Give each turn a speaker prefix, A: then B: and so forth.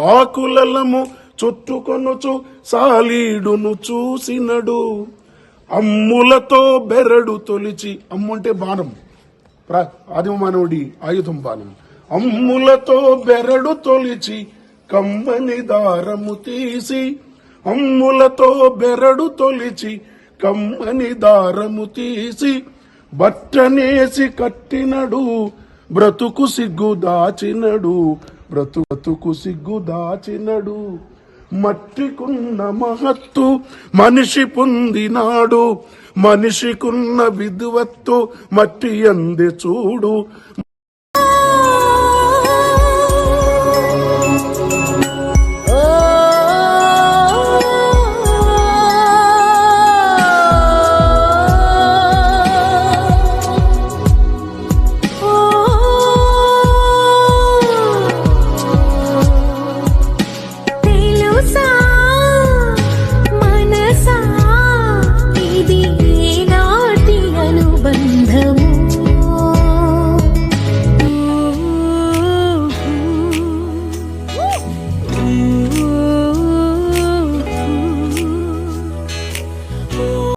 A: ఆకులలము చుట్టుకొనుచు సాలీడును చూసినడు. అమ్ములతో బెరడు తొలిచి అమ్ము అంటే బాణం ఆదిమ మానవుడి ఆయుధం బాణం. అమ్ములతో బెరడు తొలిచి కమ్మని దారము తీసి అమ్ములతో బెరడు తొలిచి కమ్మని దారము తీసి బట్టనేసి కట్టినడు బ్రతుకు సిగ్గు దాచినడు. బ్రతు బ్రతుకు సిగ్గు దాచినడు. మట్టికున్న మహత్తు మనిషి పొందినాడు. మనిషికున్న విధువత్తు మట్టి అంది చూడు. baby.